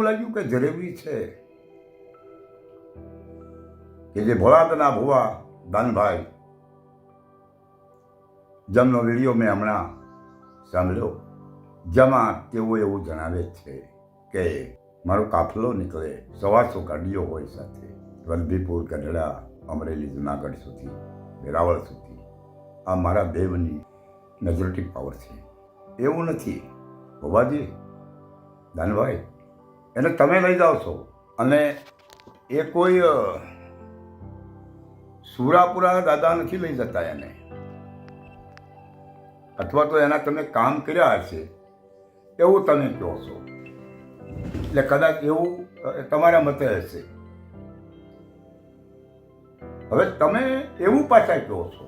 એવું લાગ્યું કે જરૂરી છે કે જે ભોળાદના ભુવા દાનભાઈ, જેમનો વીડિયો મેં હમણાં સાંભળ્યો, જેમાં તેઓ એવું જણાવે છે કે મારો કાફલો નીકળે સવાસો ગાડીઓ હોય સાથે વલભીપુર ગઢડા, અમરેલી, જુનાગઢ સુધી, વેરાવળ સુધી. આ મારા દેવની મેજોરિટી પાવર છે. એવું નથી. ભવાજી, દાનભાઈ એને તમે લઈ જાઓ છો. અને એ કોઈ સુરાપુરા દાદા નથી લઈ જતા એને. અથવા તો એના તમે કામ કર્યા હશે, એવું તમે કહો છો. એટલે કદાચ એવું તમારા મતે હશે. હવે તમે એવું પાછા કહો છો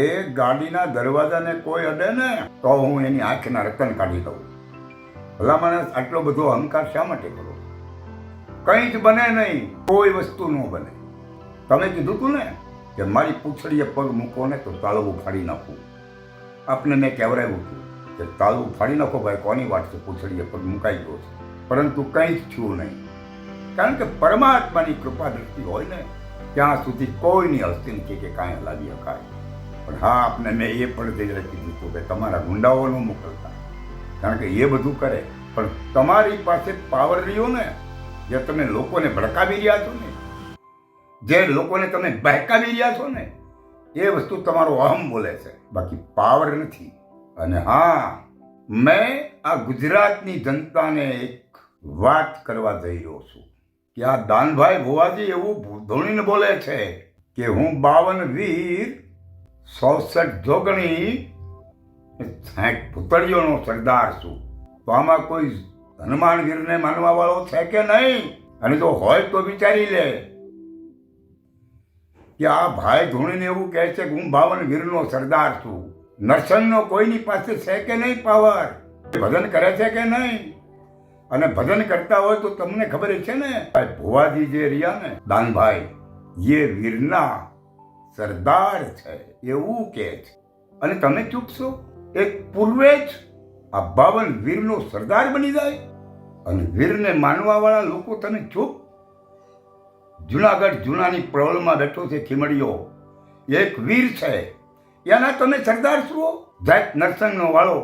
એ ગાડીના દરવાજાને કોઈ અડે ને, તો હું એની આંખના રતન કાઢી દઉં. ભલા માણસ આટલો બધો અહંકાર શા માટે કરો? કંઈ જ બને નહીં, કોઈ વસ્તુ ન બને. તમે કીધું તું ને કે મારી પૂંછડીએ પગ મૂકો ને તો તાળવું ફાડી નાખું. આપને મેં કહેવરાયું હતું કે તાળવું ફાડી નાખો ભાઈ, કોની વાત છે? પૂંછડીએ પગ મુકાઈ ગયો છે. પરંતુ કંઈ જ થયું નહીં. કારણ કે પરમાત્માની કૃપા દ્રષ્ટિ હોય ને, ત્યાં સુધી કોઈની હસ્તી નથી કે કાંઈ હલાવી શકાય. પણ હા, આપને મેં એ પણ કીધું હતું કે તમારા ગુંડાઓ મોકલતા. કારણ કે એ બધું કરે. પણ તમારી પાસે પાવર રહ્યો ને જે તમે લોકોને ભડકાવી રહ્યા છો ને, જે લોકોને તમે બહેકાવી રહ્યા છો ને, એ વસ્તુ તમારો અહમ બોલે છે. બાકી પાવર નથી. અને હા, મેં આ ગુજરાતની જનતાને એક વાત કરવા જઈ રહ્યો છું. કે આ દાનભાઈ ભુવાજી એવું ધોણીને બોલે છે કે હું બાવન વીર ચોસઠ જોગણી સાઠ સરદાર છું. તો આમાં કોઈ હનુમાન વીરને માનવા વાળો છે કે નહીં? અને જો હોય તો વિચારી લે. કે આ ભાઈ ધોણીને એવું કહે છે કે હું ભાવન ગીરનો સરદાર છું. નરસંગનો કોઈની પાસે છે કે નહીં પાવર? ભજન કરે છે કે નહીં? અને ભજન કરતા હોય તો તમને ખબર છે ને? ભુવાજી જે રહ્યા ને, દાનભાઈ, એ વીરના સરદાર છે, એવું કે છે. અને તમે ચૂપ છો? એક પૂર્વે જ આ બાવન વીરનો સરદાર બની જાય અને વીરને માનવા વાળા લોકો તમે ચૂપ. જુનાગઢ જૂનાની પ્રવળમાં બેઠો છે ખીમડીયો એક વીર છે. એના તમે સરદાર છો? જેટ નરસંગનો વાળો.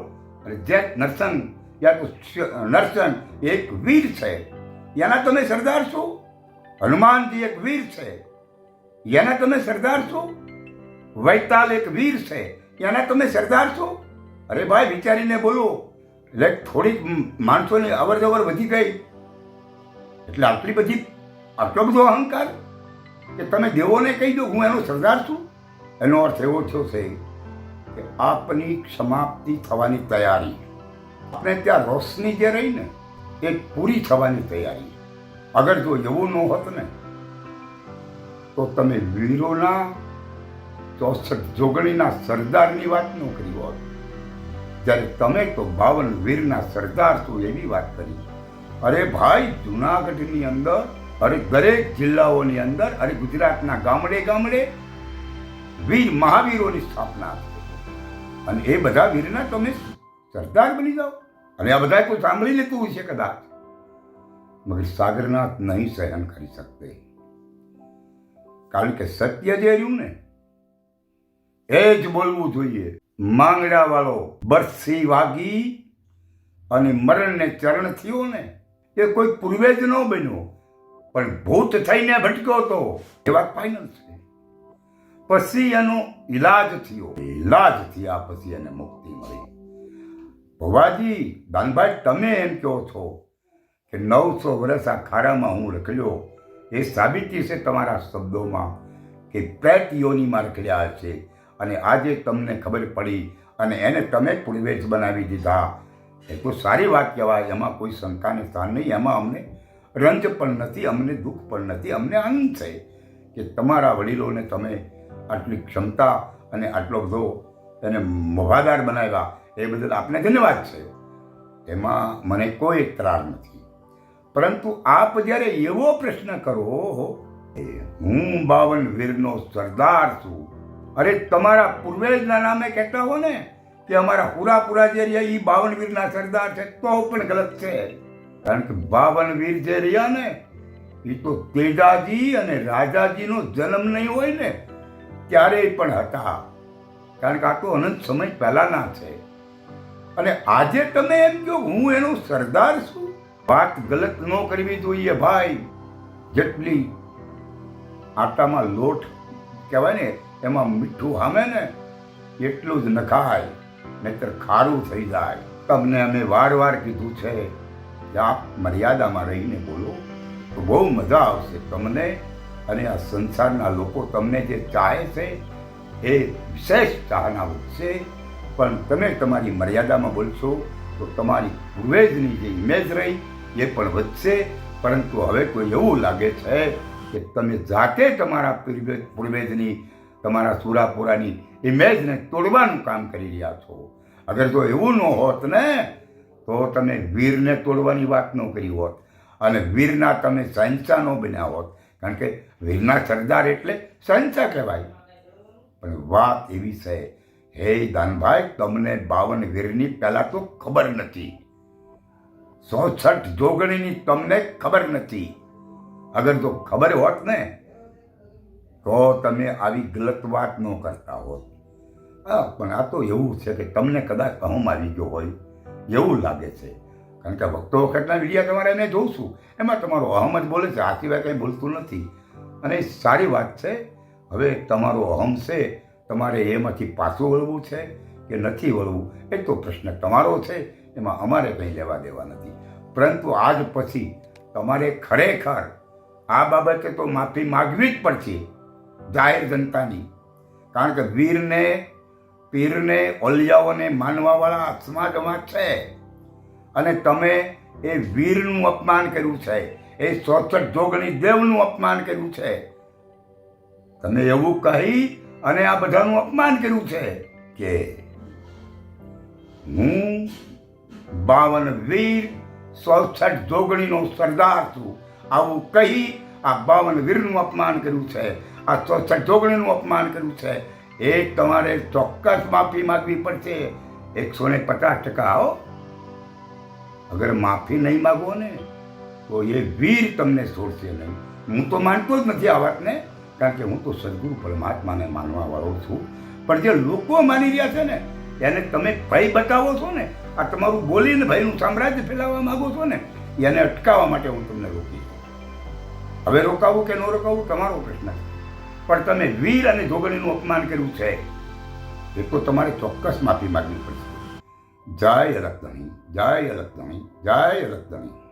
અને જેટ નરસંગ યા તો નરસંગ એક વીર છે. એના તમે સરદાર છો? હનુમાનજી એક વીર છે. એના તમે સરદાર છો? વૈતાલ એક વીર છે. એના તમે સરદાર છો? અરે ભાઈ, વિચારીને બોલો. એટલે થોડીક માણસોની અવર જવર વધી ગઈ. એટલે આટલી બધી આટલો બધો અહંકાર કે તમે દેવોને કહી દો, હું એનો સરદાર છું. એનો અર્થ એવો થયો છે કે આપની સમાપ્તિ થવાની તૈયારી. આપણે ત્યાં રોશની જે રહી ને, એ પૂરી થવાની તૈયારી. અગર જો એવું ન હોત ને, તો તમે વીરોના, ચોસઠ જોગણીના સરદારની વાત ન કરી હોત. જ્યારે તમે તો બાવન વીરના સરદાર છો એવી વાત કરી. અરે ભાઈ, જુનાગઢની અંદર અરે દરેક જિલ્લાઓની અંદર અરે ગુજરાતના ગામડે ગામડે વીર મહાવીરોની સ્થાપના અને એ બધા વીરના તમે સરદાર બની જાઓ. અને આ બધા કોઈ સાંભળી લેતું હોય છે કદાચ. મગર સાગરનાથ નહીં સહન કરી શકતે. કારણ કે સત્ય જે રહ્યું ને, એ જ બોલવું જોઈએ. માંગડા વાળો બરસી વાગી અને મરણને ચરણ થયો ને, એ કોઈ પૂર્વે જ ન બન્યો. પણ ભૂત થઈને ભટક્યો હતો. એ વાત ફાઇનલ છે. પછી એનો ઈલાજ થયો. ઈલાજ થયા પછી એને મુક્તિ મળી. ભવાજી, દાનભાઈ, તમે એમ કહો છો કે નવસો વર્ષ આ ખાડામાં હું રખડ્યો. એ સાબિતી છે તમારા શબ્દોમાં કે પેટ યોનીમાં રખડ્યા છે. અને આજે તમને ખબર પડી અને એને તમે પૂર્વેજ બનાવી દીધા. એ તો સારી વાત કહેવાય, એમાં કોઈ શંકાને સ્થાન નહીં, એમાં અમને રંજ પણ નથી, અમને દુઃખ પણ નથી, અમને આનંદ છે કે તમારા વડીલોને તમે આટલી ક્ષમતા અને આટલો બધો એને મોભાદાર બનાવ્યા, એ બદલ આપને ધન્યવાદ છે. એમાં મને કોઈ તરાર નથી. પરંતુ આપ જ્યારે એવો પ્રશ્ન કરો હું બાવન વીરનો સરદાર છું. અરે તમારા પૂર્વેજના નામે કહેતા હો ને કે અમારા પૂરા પૂરા જે રહ્યા એ બાવન વીરના સરદાર છે, તો પણ ગલત છે. કારણ કે બાવન વીર જે રહ્યા ને એ તો તેજાજી અને રાજાજીનો જન્મ નહીં હોય ને ત્યારે પણ હતા. કારણ કે આ તો અનંત સમય પહેલાના છે. અને આજે તમે એમ કહો, હું એનો સરદાર છું? વાત ગલત ન કરવી જોઈએ ભાઈ. જેટલી આટામાં લોટ કહેવાય ને એમાં મીઠું હામે ને એટલું જ નખાય, નહીતર ખારું થઈ જાય. તમને અમે વાર વાર કીધું છે કે આપ મર્યાદામાં રહીને બોલો, તો બહુ મજા આવશે તમને અને આ સંસારના લોકો તમને જે ચાહે છે, એ વિશેષ ચાહના વધશે પણ તમે તમારી મર્યાદામાં બોલશો, તો તમારી પૂર્વેજની જે ઇમેજ રહી, એ પણ વધશે. પરંતુ હવે કોઈ એવું લાગે છે કે તમે જાતે તમારા પૂર્વે- પૂર્વેજની તમારા સુરાપુરાની ઇમેજને તોડવાનું કામ કરી રહ્યા છો. અગર જો એવું ન હોત ને, તો તમે વીરને તોડવાની વાત ન કરી હોત અને વીરના તમે સહેનશા ન બન્યા હોત. કારણ કે વીરના સરદાર એટલે સહેનશા કહેવાય. પણ વાત એવી છે, હે દાનભાઈ તમને બાવન વીરની પહેલાં તો ખબર નથી. ચોસઠ જોગણીની તમને ખબર નથી. અગર જો ખબર હોત ને તો તમે આવી ગલત વાત ન કરતા હોત. હા, પણ આ તો એવું છે કે તમને કદાચ અહમ આવી ગયો હોય, એવું લાગે છે. કારણ કે વખતો વખતના વિડીયા તમારે મેં જોઉં છું એમાં તમારો અહમ જ બોલે છે, આ સિવાય કંઈ બોલતું નથી. અને સારી વાત છે, હવે તમારો અહમ છે, તમારે એમાંથી પાછું વળવું છે કે નથી વળવું, એ તો પ્રશ્ન તમારો છે, એમાં અમારે કંઈ લેવા દેવા નથી. પરંતુ આજ પછી તમારે ખરેખર આ બાબતે તો માફી માગવી જ પડશે. જાહેર જનતાની કારણ કે વીરને, પીરને, ઓલિયાઓને માનવાવાળા સમાજમાં છે. અને તમે એ વીરનું અપમાન કર્યું છે. એ ચોસઠ જોગણી દેવનું અપમાન કર્યું છે. તમે એવું કહી અને આ બધાનું અપમાન કર્યું છે કે હું બાવન વીર, ચોસઠ જોગણીનો સરદાર છું. આવું કહી આ બાવન વીરનું અપમાન કર્યું છે. આ ચોસઠ જોગણીનું અપમાન કર્યું છે. એ તમારે ચોક્કસ માફી માગવી પડશે. એકસો ને પચાસ ટકા આવો અગર માફી નહીં માગો ને, તો એ વીર તમને છોડશે નહીં. હું તો માનતો જ નથી આ વાતને, કારણ કે હું તો સદગુરુ પરમાત્માને માનવા વાળો છું. પણ જે લોકો માની રહ્યા છે ને, એને તમે ભય બતાવો છો ને, આ તમારું બોલીને ભયનું સામ્રાજ્ય ફેલાવવા માગો છો ને, એને અટકાવવા માટે હું તમને રોકી હવે રોકાવું કે ન રોકાવું, તમારો પ્રશ્ન છે. પણ તમે વીર અને જોગણીનું અપમાન કર્યું છે. એ તો તમારે ચોક્કસ માફી માગવી પડશે. જય રક્તણી જય રક્તણી જય અલગધણી